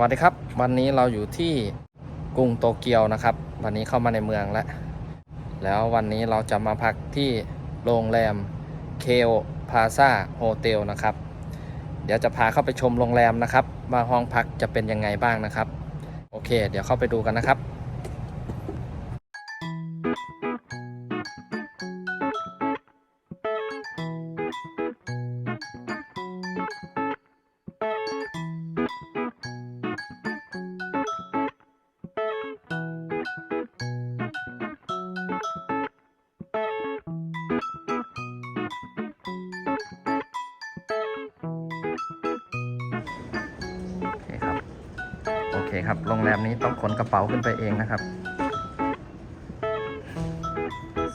วัสดีครับ วันนี้เราอยู่ที่กรุงโตเกียวนะครับ วันนี้เข้ามาในเมืองแล้ว แล้ววันนี้เราจะมาพักที่โรงแรมเคโอพาซาโฮเทลนะครับ เดี๋ยวจะพาเข้าไปชมโรงแรมนะครับ ว่าห้องพักจะเป็นยังไงบ้างนะครับ โอเค เดี๋ยวเข้าไปดูกันนะครับโเคครับโรงแรมนี้ต้องขนกระเป๋าขึ้นไปเองนะครับ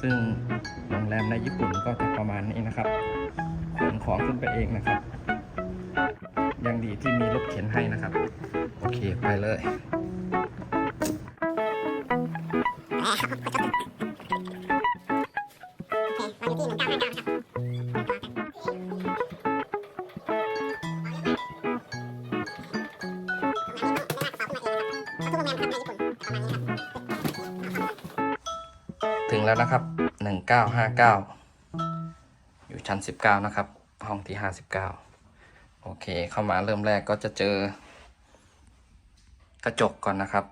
ซึ่งโรงแรมในญี่ปุ่นก็จะประมาณนี้นะครับขนของขึ้นไปเองนะครับ ยังดีที่มีรถเข็นให้นะครับ โอเคไปเลย ถึงแล้วนะครับ 1959 อยู่ชั้น 19 นะครับ ห้องที่ 59 โอเค เข้ามาเริ่มแรกก็จะเจอกระจกก่อนนะครับ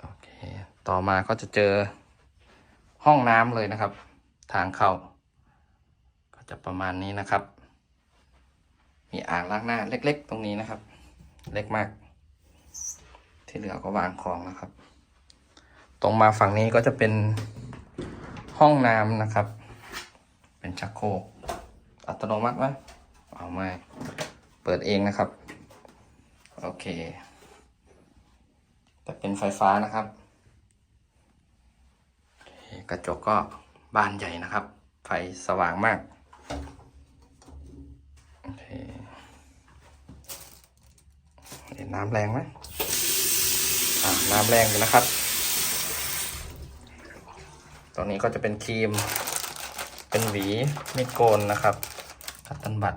โอเค ต่อมาก็จะเจอห้องน้ำเลยนะครับ ทางเข้า ก็จะประมาณนี้นะครับ มีอ่างล้างหน้าเล็กๆ ตรงนี้นะครับ เล็กมาก ที่เหลือก็วางของนะครับ ตรงมาฝั่งนี้ก็จะเป็นห้องน้ำนะครับ เป็นชักโครกอัตโนมัติไหมเอาไม่ เปิดเองนะครับ โอเค แต่เป็นไฟฟ้านะครับ กระจกก็บานใหญ่นะครับ ไฟสว่างมากเห็นน้ำแรงไหม น้ำแรงอยู่นะครับ ตรงนี้ก็จะเป็นครีม เป็นหวีมีดโกนนะครับคัตตันบัต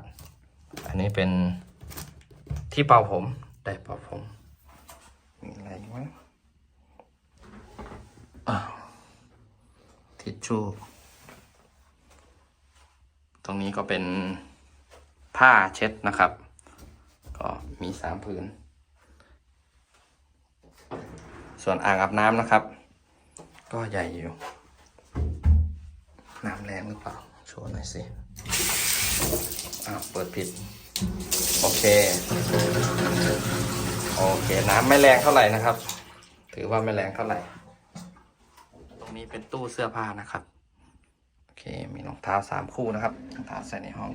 อันนี้เป็นที่เป่าผม ได้เป่าผม มีอะไรอีกไหมอ้าวทิชชู่ ตรงนี้ก็เป็นผ้าเช็ดนะครับ ก็มีสามผืน ส่วนอ่างอาบน้ำนะครับ ก็ใหญ่อยู่ น้ำแรงหรือเปล่าโชว์หน่อยสิอ้าวเปิดผิด โอเค โอเค น้ำไม่แรงเท่าไหร่นะครับ ถือว่าไม่แรงเท่าไหร่ ตรงนี้เป็นตู้เสื้อผ้านะครับ โอเค มีรองเท้าสามคู่นะครับรองเท้าใส่ในห้อง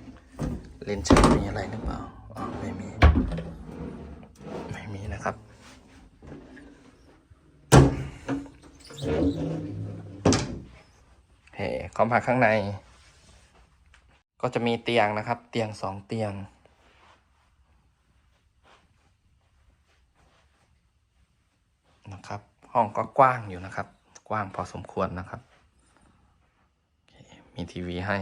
เลนส์ชักมีอะไรหรือเปล่าอ๋อไม่มีมีนะครับ โอเคเข้ามาข้างใน ก็จะมีเตียงนะครับ เตียงสองเตียง นะครับ ห้องก็กว้างอยู่นะครับ กว้างพอสมควรนะครับ มีทีวีให้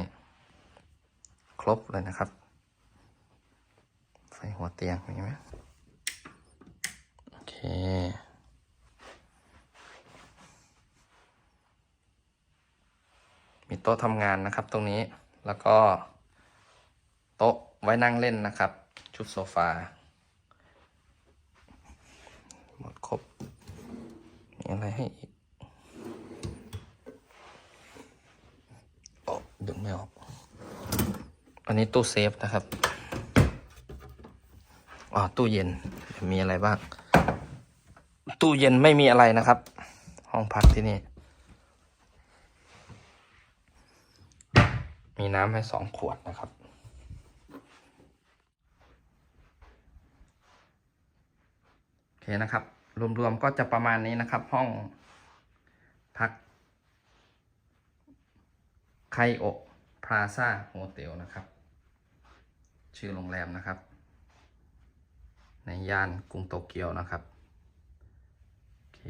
ครบเลยนะครับไฟหัวเตียงมีไหมโอเค โต๊ะทำงานนะครับ ตรงนี้แล้วก็ โต๊ะไว้นั่งเล่นนะครับ ชุดโซฟาหมดครบมีอะไรให้อีกโอ้ดึงไม่ออก อันนี้ตู้เซฟนะครับอ๋อตู้เย็นมีอะไรบ้าง ตู้เย็นไม่มีอะไรนะครับ ห้องพักที่นี่ มีน้ำให้สองขวดนะครับ โอเคนะครับ รวมๆก็จะประมาณนี้นะครับ ห้องพักไคโอพลาซ่าโฮเทลนะครับ ชื่อโรงแรมนะครับ ในย่านกรุงโตเกียวนะครับ โอเค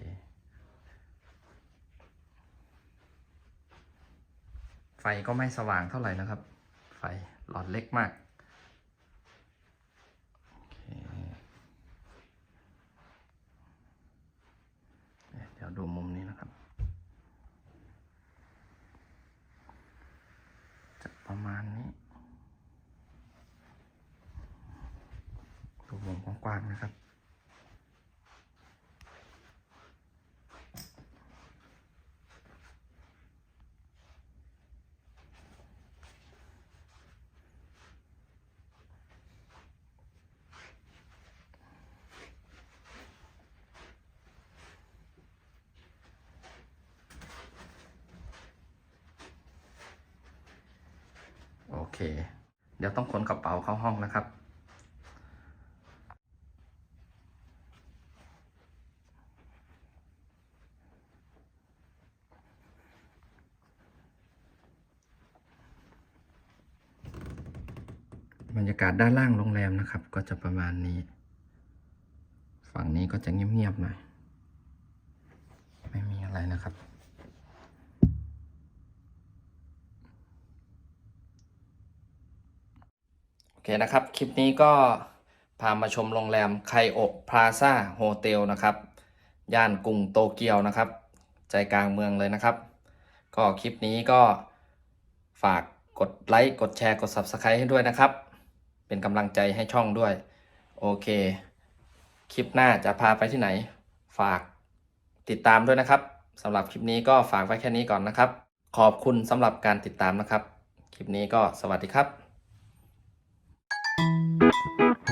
ไฟก็ไม่สว่างเท่าไหร่นะครับ ไฟหลอดเล็กมากเดี๋ยวดูมุมนี้นะครับ จะประมาณนี้ดูมุมกว้างๆนะครับ เค เดี๋ยวต้องขนกระเป๋าเข้าห้องนะครับ บรรยากาศด้านล่างโรงแรมนะครับ ก็จะประมาณนี้ ฝั่งนี้ก็จะเงียบๆหน่อย ไม่มีอะไรนะครับ โอ เคนะครับ คลิปนี้ก็พามาชมโรงแรมไคโอะพลาซ่าโฮเทลนะครับ ย่านกรุงโตเกียวนะครับ ใจกลางเมืองเลยนะครับ ก็คลิปนี้ก็ฝากกดไลค์ กดแชร์ กด Subscribe ให้ด้วยนะครับ เป็นกำลังใจให้ช่องด้วย โอเค คลิปหน้าจะพาไปที่ไหน ฝากติดตามด้วยนะครับสำหรับคลิปนี้ก็ฝากไว้แค่นี้ก่อนนะครับ ขอบคุณสำหรับการติดตามนะครับ คลิปนี้ก็สวัสดีครับ Thank you.